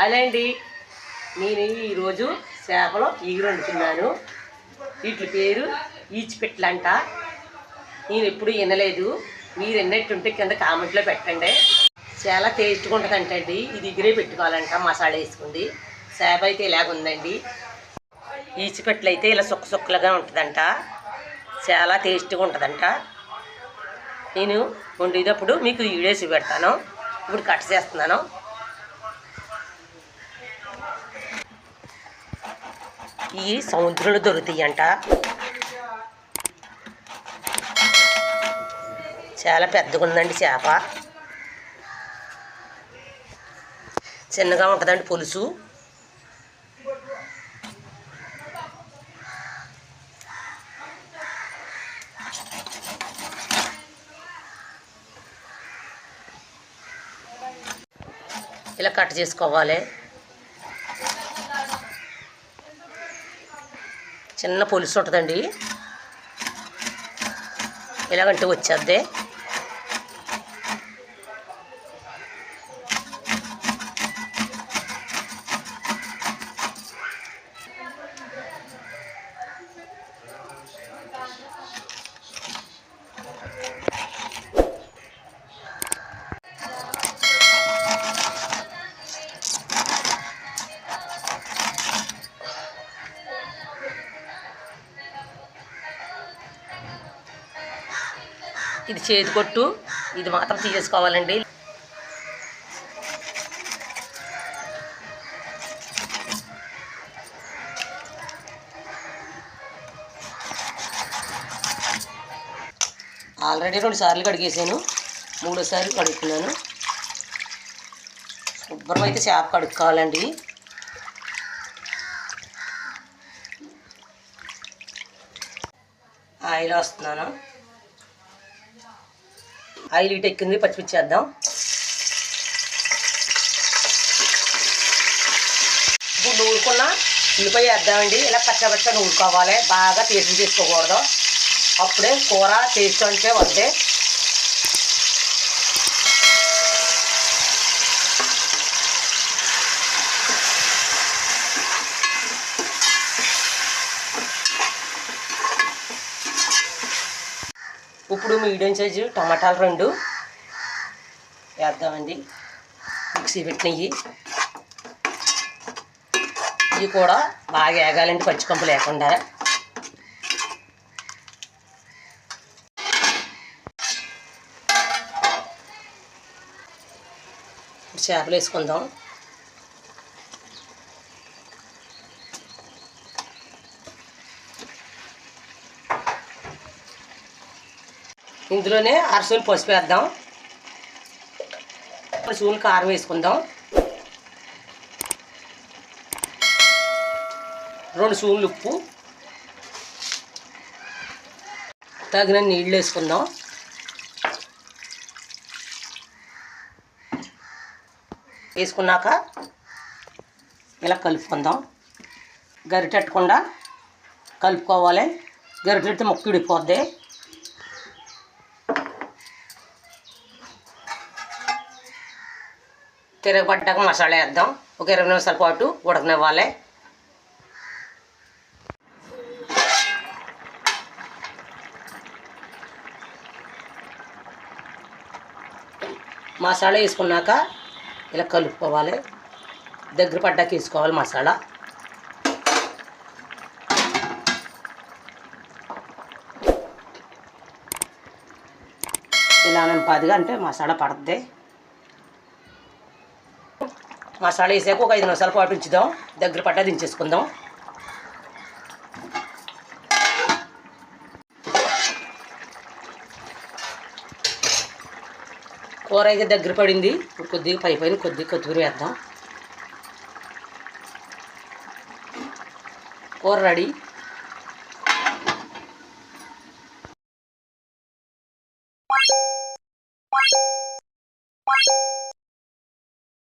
అదే అండి నేను ఈరోజు చేపలు ఈగురు వండుతున్నాను వీటి పేరు ఈచిపెట్లంట. నేను ఎప్పుడు వినలేదు. మీరు ఎన్నట్టుంటే కింద కామెంట్లో పెట్టండి. చాలా టేస్ట్గా ఉంటుంది అండి. ఇది ఇగురే పెట్టుకోవాలంట మసాలా వేసుకుంది. చేప అయితే ఇలాగుందండి ఈచిపెట్లు అయితే ఇలా సుక్క సుక్కలుగా ఉంటుందంట. చాలా టేస్ట్గా ఉంటుందంట. నేను వండేటప్పుడు మీకు వీడియోస్ పెడతాను. ఇప్పుడు కట్ చేస్తున్నాను. ఈ సముద్రంలో దొరుకుతాయి అంట చాలా పెద్దగా ఉందండి చేప. చిన్నగా ఉంటుందండి పులుసు. ఇలా కట్ చేసుకోవాలి. చిన్న పులుసు ఉంటుందండి. ఇలాగంటే వచ్చేద్ది. ఇది చేతి కొట్టు ఇది మాత్రం తీసేసుకోవాలండి. ఆల్రెడీ రెండు సార్లు కడిగేసాను మూడోసారి కడుక్కున్నాను. శుభ్రం అయితే చేప కడుక్కోవాలండి. ఆయిల్ వస్తున్నాను. ఆయిల్ ఇటు ఎక్కింది పచ్చిమిర్చి వేద్దాం ఇప్పుడు నూరుకున్న ఉల్లిపాయ వేద్దామండి. ఇలా పచ్చపచ్చ ఊరుకోవాలి బాగా టేస్ట్ చేసుకోకూడదు. అప్పుడే కూర టేస్ట్ అంటే వద్దే ఇప్పుడు మీడియం సైజు టమాటాలు రెండు. వేద్దామండి. మిక్సీ పెట్టినవి ఇవి కూడా బాగా వేగాలండి పచ్చికంపు లేకుండా. చేపలు వేసుకుందాం. ఇందులోనే అరసూలు పసుపు వేద్దాం. సూలు కారం వేసుకుందాం. రెండు సూళ్ళు ఉప్పు. తగిన నీళ్ళు వేసుకుందాం. వేసుకున్నాక ఇలా కలుపుకుందాం. గరిటెట్టకుండా కలుపుకోవాలి. గరిటెడితే మొక్క విడిపోద్ది. తిరగబడ్డాక మసాలా వేద్దాం. ఒక ఇరవై నిమిషాల పాటు ఉడకనివ్వాలి. మసాలా వేసుకున్నాక ఇలా కలుపుకోవాలి. దగ్గర పడ్డాక వేసుకోవాలి మసాలా. ఇలా నింపాదిగా అంటే మసాలా పడుతుంది మసాలా వేసాక ఒక ఐదు నిమిషాల పాటు ఉంచుదాం దగ్గర పట్టా దించేసుకుందాం. కూర అయితే దగ్గర పడింది. ఇప్పుడు కొద్దిగా పై పైన కొద్దిగా కొత్తిమీర వేద్దాం. కూర రెడీ.